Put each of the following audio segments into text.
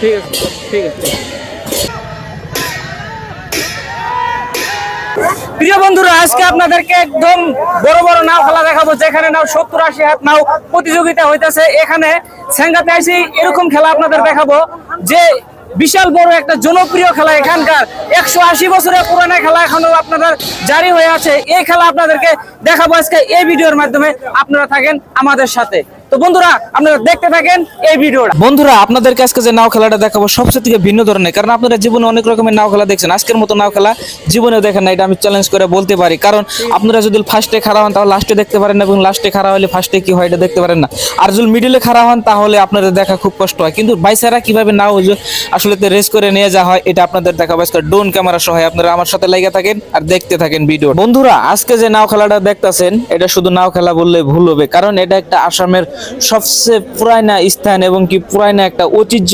ঠিক আছে ঠিক আছে প্রিয় বন্ধুরা, আজকে আপনাদেরকে একদম বড় বড় নাও খেলা দেখাবো, যেখানে নাও সত্তর আশি হাত নাও প্রতিযোগিতা হইতেছে। এখানে সেঙ্গাতে আসি, এরকম খেলা আপনাদের দেখাবো, যে বিশাল বড় একটা জনপ্রিয় খেলা এখানকার। একশো আশি বছরের পুরানো খেলা এখনও আপনাদের জারি হয়ে আছে। এই খেলা আপনাদেরকে দেখাবো আজকে, এই ভিডিওর মাধ্যমে। আপনারা থাকেন আমাদের সাথে। তো বন্ধুরা আপনারা দেখতে থাকেন এই ভিডিওটা। বন্ধুরা আপনাদেরকে আজকে যে নাও খেলাটা দেখাবো সবচেয়ে থেকে ভিন্ন ধরনের। কারণ আপনারা জীবনে অনেক রকমের নাও খেলা দেখছেন। আজকের মতো নাও খেলা জীবনে দেখেন না এটা আমি চ্যালেঞ্জ করে বলতে পারি। কারণ আপনারা যদি ফার্স্টে খারাপ হন তাহলে লাস্টে দেখতে পারেন না এবং লাস্টে খারাপ হলে ফার্স্টে কি হয় এটা দেখতে পারেন না। আর যদি মিডিলে খারাপ হন তাহলে আপনাদের দেখা খুব কষ্ট হয়। কিন্তু বাইসারা কীভাবে নাও আসলে রেস করে নিয়ে যাওয়া হয় এটা আপনাদের দেখাবো। আজকে ড্রোন ক্যামেরা সহ আপনারা আমার সাথে লেগে থাকেন আর দেখতে থাকেন ভিডিও বন্ধুরা আজকে যে নাও খেলাটা দেখতাছেন এটা শুধু নাও খেলা বললে ভুল হবে। কারণ এটা একটা আসামের সবচেয়ে পুরায়না স্থান এবং কি পুরায়না একটা ঐতিহ্য।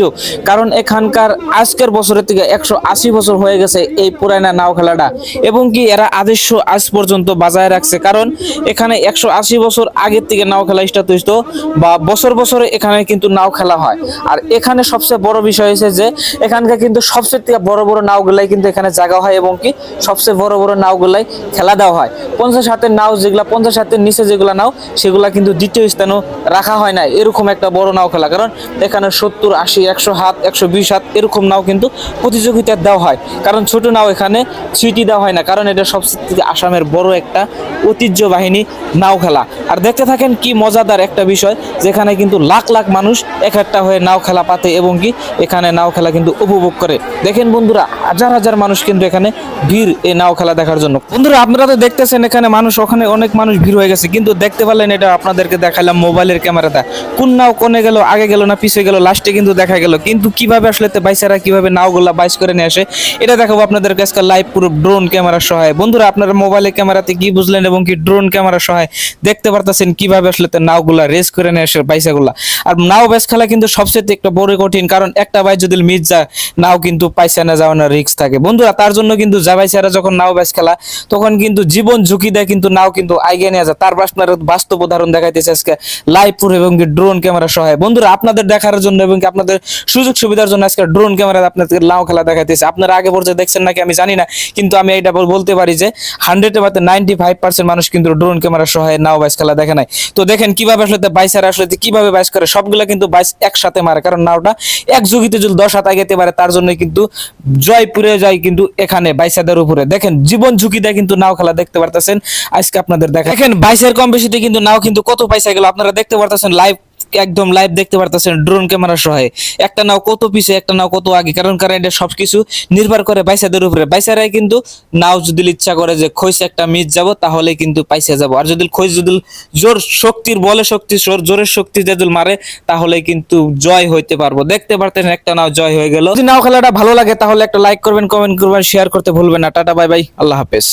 কারণ এখানকার আজকের বছরের থেকে একশো আশি বছর হয়ে গেছে এই পুরায়না নাও খেলাটা। এবং কি এরা আদর্শ আজ পর্যন্ত বাজায় রাখছে। কারণ এখানে একশো আশি বছর আগের থেকে নাও খেলা স্টার্ট হইতো বা বছর বছরে এখানে কিন্তু নাও খেলা হয়। আর এখানে সবচেয়ে বড় বিষয় হয়েছে যে এখানকার কিন্তু সবচেয়ে থেকে বড় বড় নাওগুলাই কিন্তু এখানে জায়গা হয় এবং কি সবচেয়ে বড় বড় নাওগুলাই খেলা দেওয়া হয়। পঞ্চাশ হাতের নাও যেগুলা, পঞ্চাশ হাতের নিচে যেগুলা নাও, সেগুলা কিন্তু দ্বিতীয় স্থানেও রাখা হয় না এরকম একটা বড় নাও খেলা। কারণ এখানে সত্তর, আশি, একশো হাত, একশো বিশ হাত এরকম নাও কিন্তু প্রতিযোগিতা দেওয়া হয়। কারণ ছোট নাও এখানে সিটি দেওয়া হয় না। কারণ এটা সবচেয়ে আসামের বড় একটা ঐতিহ্যবাহিনী নাও খেলা। আর দেখতে থাকেন কি মজাদার একটা বিষয়, যেখানে কিন্তু লাখ লাখ মানুষ এক একটা হয়ে নাও খেলা পাতে এবং কি এখানে নাও খেলা কিন্তু উপভোগ করে। দেখেন বন্ধুরা, হাজার হাজার মানুষ কিন্তু এখানে ভিড় এই নাও খেলা দেখার জন্য। বন্ধুরা, আপনারা তো দেখতেছেন এখানে মানুষ, ওখানে অনেক মানুষ ভিড় হয়ে গেছে। কিন্তু দেখতে পারলেন এটা আপনাদেরকে দেখালাম মোবাইলের ক্যামেরাটা। কোন নাও কোনে গেল, আগে গেল না পিছিয়ে গেল লাস্টে কিন্তু দেখা গেল। কিন্তু কীভাবে আসলে বাইসারা কীভাবে নাওগুলা বাইস করে নিয়ে আসে, এটা দেখাবো আপনাদের কাছে লাইভ পুরো ড্রোন ক্যামেরার সহায়। বন্ধুরা, আপনারা মোবাইলের ক্যামেরাতে কি বুঝলেন এবং কি ড্রোন ক্যামেরার সহায়, দেখতে পারতেছেন কীভাবে আসলে নাওগুলা রেস করে নিয়ে আসে বাইসাগুলা আর নাও বাইস খেলা কিন্তু সবচেয়ে একটা বড় কঠিন, কারণ একটা বাইক যদি মিস যায়, নাও কিন্তু পাইসা না যাওয়ানোর রিস্ক থাকে। বন্ধুরা, তার জন্য কিন্তু জাবাইসারা যখন নাও বাইস খেলা, তখন কিন্তু জীবন ঝুঁকি দেয় কিন্তু নাও কিন্তু আগে নিয়ে যায়। তার বাস্তব উদাহরণ দেখাইতেছে আজকে। লাইভ পুরো এবং ড্রোন ক্যামেরা সহায় বন্ধুরা, আপনাদের দেখার জন্য এবং আপনাদের সুযোগ সুবিধার জন্য আজকে ড্রোন ক্যামেরা আপনাদের নাও খেলা দেখাইতেছে। আপনারা আগে পর্যায়ে দেখছেন নাকি আমি জানি না, কিন্তু আমি এটা বলতে পারি যে হান্ড্রেডের মধ্যে নাইনটি ফাইভ পার্সেন্ট মানুষ কিন্তু ড্রোন ক্যামেরা সহায় নাও বাইস খেলা দেখে নাই। তো দেখেন কীভাবে আসলে বাইসার আসলে কীভাবে বাইস করে, সবগুলা কিন্তু বাইস একসাথে মারে, কারণ নাওটা এক যুগিতে যদি দশ হাত আগাইতে পারে, তার জন্য কিন্তু জয়পুরে যায় কিন্তু এখানে বাইসাদের উপরে। দেখেন, জীবন ঝুঁকি দেয় কিন্তু নাও খেলা দেখতে পারতেছেন। আজকে আপনাদের দেখা দেখেন বাইসের কম বেশিতে কিন্তু নাও কিন্তু কত পয়সা গেল, আপনারা দেখতে পারতেছেন লাইভ একদম লাইভ দেখতে পারতেছেন ড্রোন ক্যামেরা সহায় একটা নাও কত পিছে, একটা নাও কত আগে, কারণ কারণ এটা সবকিছু নির্ভর করে বাইসাদের উপরে। বাইসারাই কিন্তু নাও যদি ইচ্ছা করে যে খৈস একটা মিস যাব, তাহলে কিন্তু পাইসা যাব। আর যদি খৈস যদি জোর শক্তির, বলে শক্তি, জোর, জোরের শক্তি যদি মারে, তাহলে কিন্তু জয় হইতে পারব। দেখতে পারতেন একটা নাও জয় হয়ে গেল। যদি নাও খেলাটা ভালো লাগে, তাহলে একটা লাইক করবেন কমেন্ট করবেন শেয়ার করতে ভুলবেন না। টাটা বাই বাই আল্লাহ হাফেজ।